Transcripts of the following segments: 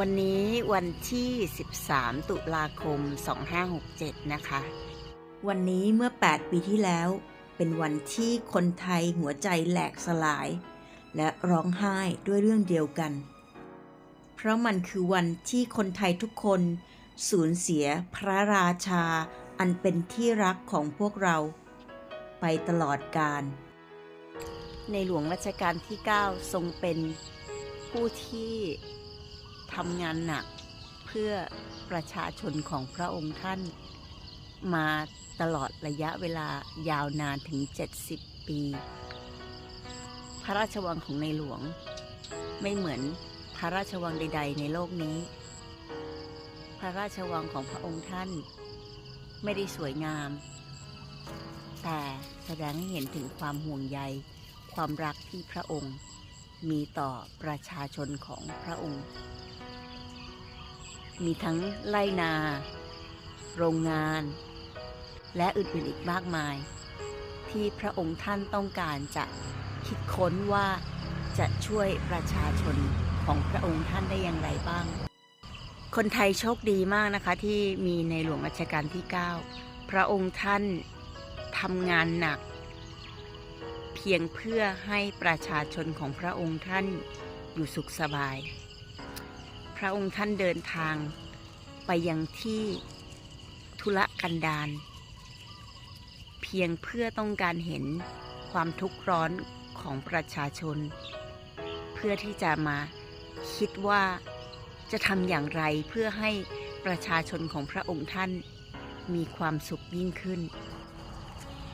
วันนี้วันที่ 13 ตุลาคม 2567 นะคะ วันนี้เมื่อ 8 ปีที่แล้ว เป็นวันที่คนไทยหัวใจแหลกสลาย และร้องไห้ด้วยเรื่องเดียวกัน เพราะมันคือวันที่คนไทยทุกคนสูญเสียพระราชาอันเป็นที่รักของพวกเราไปตลอดกาล ในหลวงรัชกาลที่ 9 ทรงเป็นผู้ที่ ทำงานหนักเพื่อประชาชนของพระองค์ท่าน มาตลอดระยะเวลายาวนานถึง 70 ปี พระราชวังของในหลวง ไม่เหมือนพระราชวังใด ๆ ในโลกนี้ พระราชวังของพระองค์ท่าน ไม่ได้สวยงาม แต่แสดงให้เห็นถึงความห่วงใย ความรักที่พระองค์ มีต่อประชาชนของพระองค์ มีทั้งไรนา โรงงาน และอื่นๆอีกมากมาย ที่พระองค์ท่านต้องการจะคิดค้นว่าจะช่วยประชาชนของพระองค์ท่านได้อย่างไรบ้าง คนไทยโชคดีมากนะคะที่มีในหลวงรัชกาลที่ 9 พระองค์ท่านทำงานหนัก เพียงเพื่อให้ประชาชนของพระองค์ท่านอยู่สุขสบาย พระองค์ท่านเดินทางไปยังที่ธุระกันดารเพียงเพื่อต้องการเห็นความทุกข์ร้อนของประชาชน เพื่อที่จะมาคิดว่าจะทำอย่างไรเพื่อให้ประชาชนของพระองค์ท่านมีความสุขยิ่งขึ้น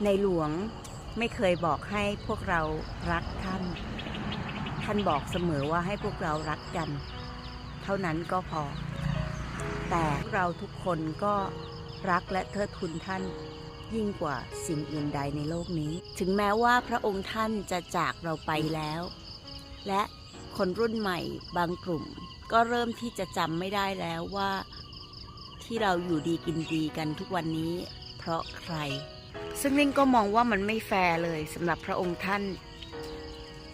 ในหลวงไม่เคยบอกให้พวกเรารักท่าน ท่านบอกเสมอว่าให้พวกเรารักกัน เท่านั้นก็พอ แต่เราทุกคนก็รักและเทิดทุนท่านยิ่งกว่าสิ่งอื่นใดในโลกนี้ ถึงแม้ว่าพระองค์ท่านจะจากเราไปแล้ว และคนรุ่นใหม่บางกลุ่ม ก็เริ่มที่จะจำไม่ได้แล้วว่า ที่เราอยู่ดีกินดีกันทุกวันนี้ เพราะใคร ซึ่งลิงก็มองว่ามันไม่แฟร์เลยสำหรับพระองค์ท่าน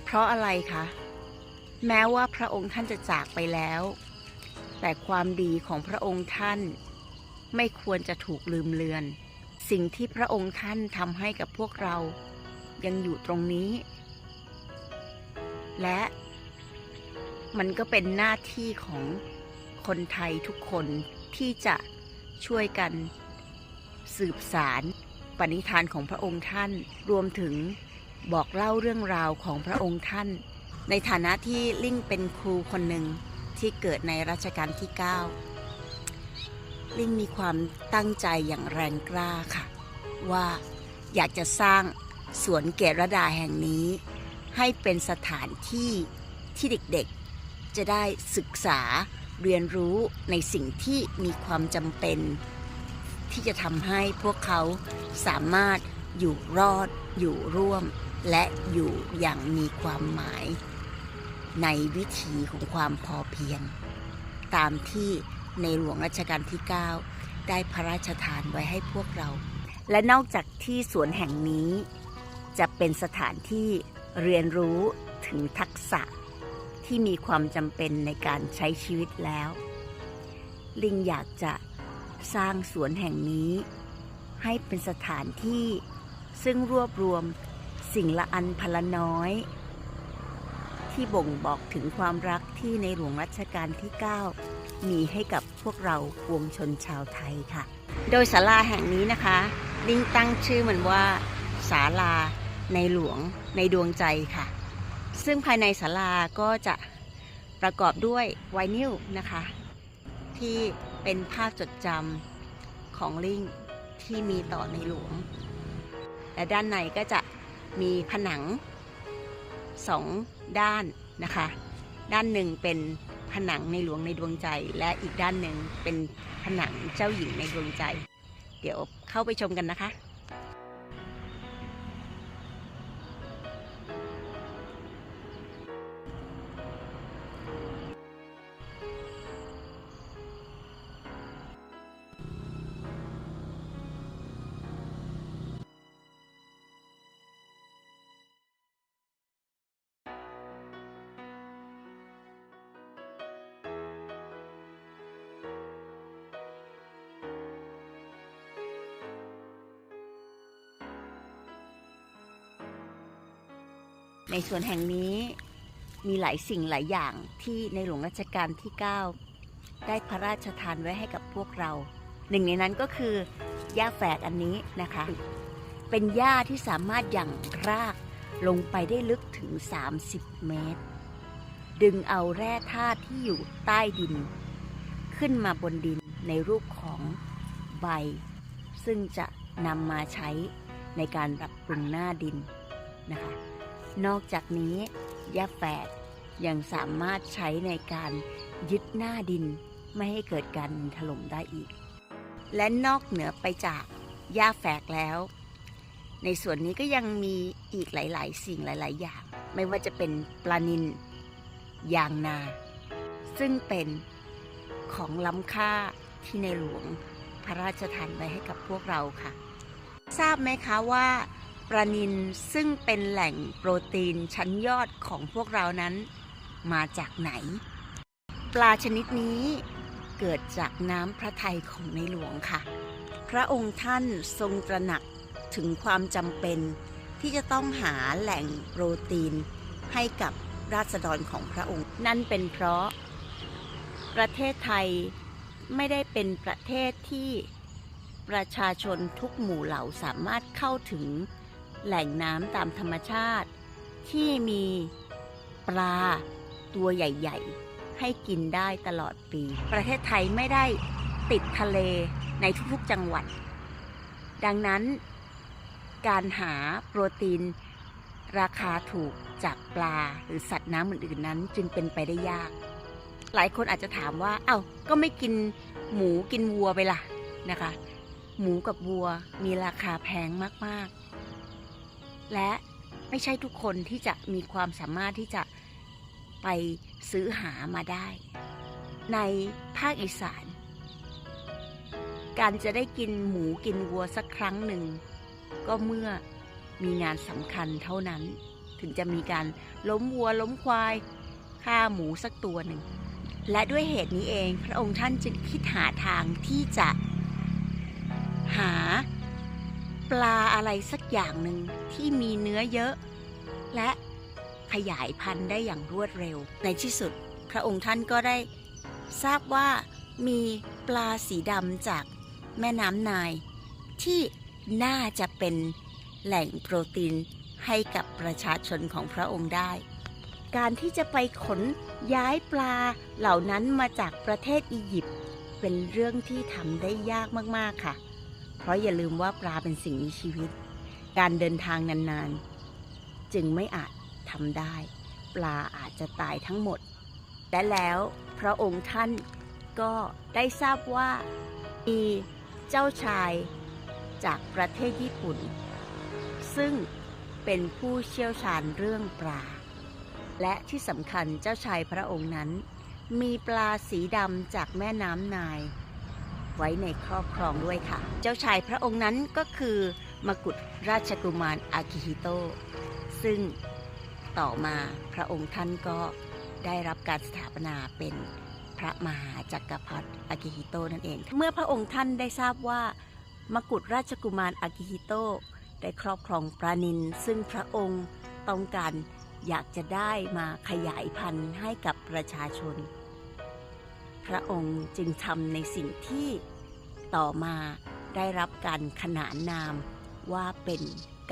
เพราะอะไรคะ แม้ว่าพระองค์ท่านจะจากไปแล้ว แต่ความดีของพระองค์ท่าน ไม่ควรจะถูกลืมเลือน สิ่งที่พระองค์ท่านทำให้กับพวกเรา ยังอยู่ตรงนี้ และมันก็เป็นหน้าที่ของคนไทยทุกคนที่จะช่วยกันสืบสารปณิธานของพระองค์ท่าน รวมถึงบอกเล่าเรื่องราวของพระองค์ท่าน ในฐานะที่ลิ่งเป็นครูคนหนึ่งที่เกิดในรัชกาลที่ 9 ลิ่งมีความตั้งใจอย่างแรงกล้าค่ะ ว่าอยากจะสร้างสวนเกตรดาแห่งนี้ ให้เป็นสถานที่ที่เด็กๆ จะได้ศึกษาเรียนรู้ในสิ่งที่มีความจำเป็น ที่จะทำให้พวกเขาสามารถอยู่รอดอยู่ร่วม และอยู่อย่างมีความหมาย ในวิถีของความพอเพียง ตามที่ในหลวงรัชกาลที่ 9 ได้พระราชทานไว้ให้พวกเรา และนอกจากที่สวนแห่งนี้ จะเป็นสถานที่เรียนรู้ถึงทักษะที่มีความจำเป็นในการใช้ชีวิตแล้ว ลิงอยากจะสร้างสวนแห่งนี้ ให้เป็นสถานที่ซึ่งรวบรวม สิ่งละอันพละน้อย ที่บ่งบอกถึงความรักที่ในหลวงรัชกาลที่ 9 มีให้กับพวกเราปวงชนชาวไทยค่ะ โดยศาลาแห่งนี้นะคะลิงตั้งชื่อมันว่าศาลาในหลวงในดวงใจค่ะ ซึ่งภายในศาลาก็จะประกอบด้วยไวนิลนะคะ ที่เป็นภาพจดจำของลิงที่มีต่อในหลวง และด้านในก็จะ มีผนังสองด้านนะคะ ด้านหนึ่งเป็นผนังในหลวงในดวงใจ และอีกด้านหนึ่งเป็นผนังเจ้าหญิงในดวงใจ เดี๋ยวเข้าไปชมกันนะคะ ในส่วนแห่งนี้มีหลายสิ่งหลายอย่างที่ในหลวงรัชกาลที่ 9 ได้พระราชทานไว้ให้กับพวกเรา หนึ่งในนั้นก็คือหญ้าแฝกอันนี้นะคะ เป็นหญ้าที่สามารถหยั่งรากลงไปได้ลึกถึง 30 เมตร ดึงเอาแร่ธาตุที่อยู่ใต้ดิน ขึ้นมาบนดินในรูปของใบ ซึ่งจะนำมาใช้ในการปรับปรุงหน้าดินนะคะ นอกจากนี้หญ้าแฝกยังสามารถใช้ในการยึดหน้าดินไม่ให้เกิดการถล่มได้อีก และนอกเหนือไปจากหญ้าแฝกแล้ว ในส่วนนี้ก็ยังมีอีกหลาย ๆ สิ่งหลาย ๆ อย่าง ไม่ว่าจะเป็นปลานินยางนา ซึ่งเป็นของล้ำค่าที่ในหลวงพระราชทานไว้ให้กับพวกเราค่ะ ทราบไหมคะว่า ปลานินซึ่งเป็นแหล่งโปรตีนชั้นยอดของพวกเรานั้น มาจากไหน ปลาชนิดนี้เกิดจากน้ำพระทัยของในหลวงค่ะ พระองค์ท่านทรงตระหนักถึงความจำเป็น ที่จะต้องหาแหล่งโปรตีนให้กับราษฎรของพระองค์ นั่นเป็นเพราะ ประเทศไทยไม่ได้เป็นประเทศที่ประชาชนทุกหมู่เหล่าสามารถเข้าถึง แหล่งน้ำตามธรรมชาติ ที่มีปลาตัวใหญ่ ๆ ให้กินได้ตลอดปี ประเทศไทยไม่ได้ติดทะเลในทุกๆจังหวัด ดังนั้น การหาโปรตีน ราคาถูกจากปลาหรือสัตว์น้ำอื่นๆนั้น จึงเป็นไปได้ยาก หลายคนอาจจะถามว่า เอา้าก็ไม่กินหมูกินวัวไปล่ะนะคะ หมูกับวัวมีราคาแพงมากๆ และไม่ใช่ทุกคนที่จะมีความสามารถที่จะไปซื้อหามาได้ ในภาคอีสาน การจะได้กินหมูกินวัวสักครั้งหนึ่ง ก็เมื่อมีงานสำคัญเท่านั้น ถึงจะมีการล้มวัวล้มควายฆ่าหมูสักตัวหนึ่ง และด้วยเหตุนี้เองพระองค์ท่านจึงคิดหาทางที่จะหา ปลาอะไรสักอย่างหนึ่งที่มีเนื้อเยอะ และขยายพันธุ์ได้อย่างรวดเร็ว ในที่สุด พระองค์ท่านก็ได้ทราบว่ามีปลาสีดำจากแม่น้ำนาย ที่น่าจะเป็นแหล่งโปรตีนให้กับประชาชนของพระองค์ได้ การที่จะไปขนย้ายปลาเหล่านั้นมาจากประเทศอียิปต์เป็นเรื่องที่ทำได้ยากมาก ๆ ค่ะ ราะอย่าลืมว่าปลาเป็นสิ่งมีชีวิต การเดินทางนานๆ จึงไม่อาจทำได้ ปลาอาจจะตายทั้งหมด และแล้วพระองค์ท่านก็ได้ทราบว่ามีเจ้าชายจากประเทศญี่ปุ่น ซึ่งเป็นผู้เชี่ยวชาญเรื่องปลา และที่สำคัญเจ้าชายพระองค์นั้น มีปลาสีดำจากแม่น้ำนาย ไว้ในครอบครองด้วยค่ะ เจ้าชายพระองค์นั้นก็คือมกุฎราชกุมารอากิฮิโต ซึ่งต่อมาพระองค์ท่านก็ได้รับการสถาปนาเป็นพระมหาจักรพรรดิอากิฮิโตนั่นเอง เมื่อพระองค์ท่านได้ทราบว่า มกุฎราชกุมารอากิฮิโตได้ครอบครองปลานิน ซึ่งพระองค์ต้องการอยากจะได้มาขยายพันธุ์ให้กับประชาชน พระองค์จึงทำในสิ่งที่ต่อมาได้รับการขนานนามว่าเป็น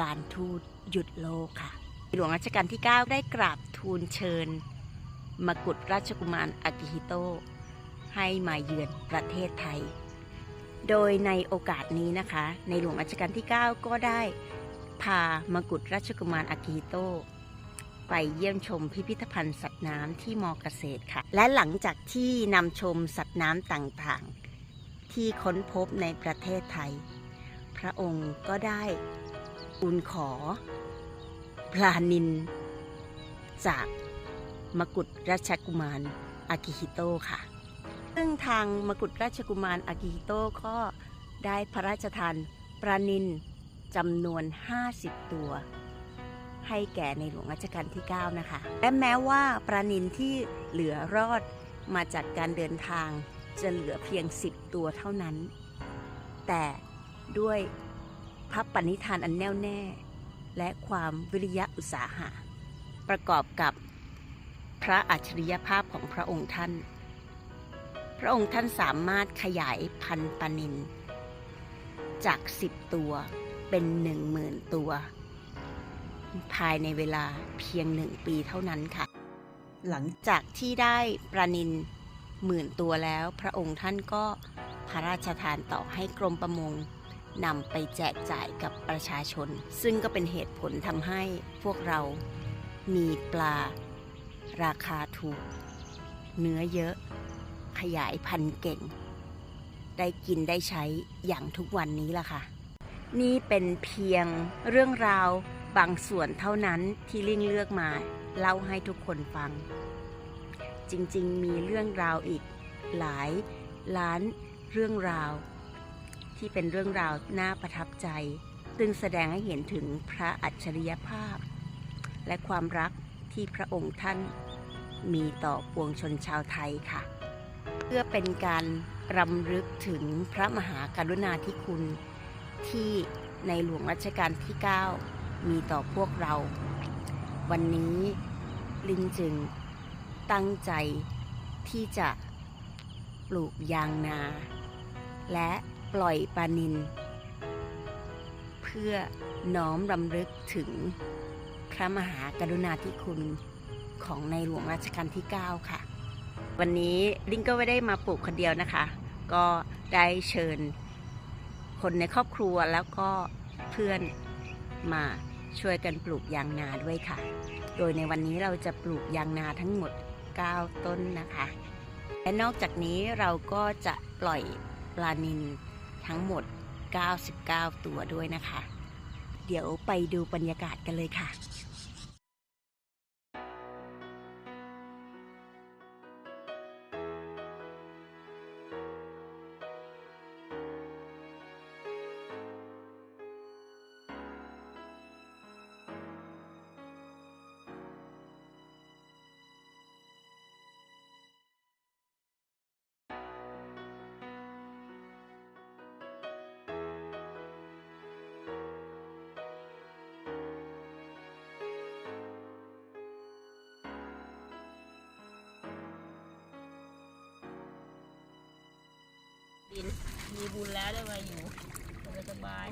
การทูตหยุดโลกค่ะ หลวงรัชกาลที่ 9 ได้กราบทูลเชิญ มกุฎราชกุมารอากิฮิโต ให้มาเยือนประเทศไทย โดยในโอกาสนี้นะคะ ในหลวงรัชกาลที่ 9 ก็ได้พามกุฎราชกุมารอากิฮิโต ไปเยี่ยมชมพิพิธภัณฑ์สัตว์น้ำที่มอเกษตรค่ะ และหลังจากที่นำชมสัตว์น้ำต่างๆ ที่ค้นพบในประเทศไทย พระองค์ก็ได้อุนขอปลานิน จากมกุฎราชกุมารอากิฮิโตค่ะ ซึ่งทางมกุฎราชกุมารอากิฮิโตก็ได้พระราชทานปลานินจำนวน 50 ตัว ให้แก่ในหลวงรัชกาลที่ 9 นะคะ และแม้ว่าปลานินที่เหลือรอดมาจากการเดินทางจะเหลือเพียง 10 ตัวเท่านั้น แต่ด้วยพระปณิธานอันแน่วแน่ และความวิริยะอุตสาหะ ประกอบกับพระอัจฉริยภาพของพระองค์ท่าน พระองค์ท่านสามารถขยายพันธุ์ปลานิน จาก 10 ตัวเป็น 10,000 ตัว ภายในเวลาเพียงหนึ่งปีเท่านั้นค่ะ หลังจากที่ได้ปลานินหมื่นตัวแล้ว พระองค์ท่านก็พระราชทานต่อให้กรมประมงนำไปแจกจ่ายกับประชาชน ซึ่งก็เป็นเหตุผลทำให้พวกเรามีปลาราคาถูก เนื้อเยอะ ขยายพันธุ์เก่ง ได้กินได้ใช้อย่างทุกวันนี้ล่ะค่ะ นี่เป็นเพียงเรื่องราว บางส่วนเท่านั้นที่ลิงเลือกมาเล่าให้ทุกคนฟัง จริงๆ มีเรื่องราวอีกหลายล้านเรื่องราว ที่เป็นเรื่องราวน่าประทับใจ ซึ่งแสดงให้เห็นถึงพระอัจฉริยภาพ และความรักที่พระองค์ท่านมีต่อปวงชนชาวไทยค่ะ เพื่อเป็นการรำลึกถึงพระมหากรุณาธิคุณที่ในหลวงรัชกาลที่ 9 มีต่อพวกเรา วันนี้ลินจึงตั้งใจที่จะปลูกยางนา และปล่อยปลานิน เพื่อน้อมรำลึกถึงพระมหากรุณาธิคุณของในหลวงรัชกาลที่ 9 ค่ะ วันนี้ลิงก็ไม่ได้มาปลูกคนเดียวนะคะ ก็ได้เชิญคนในครอบครัวแล้วก็เพื่อน มาช่วยกันปลูกยางนาด้วยค่ะ โดยในวันนี้เราจะปลูกยางนาทั้งหมด 9 ต้นนะคะ และนอกจากนี้เราก็จะปล่อยปลานินทั้งหมด 99 ตัวด้วยนะคะ เดี๋ยวไปดูบรรยากาศกันเลยค่ะิน มีบุญแล้วได้มาอยู่สบาย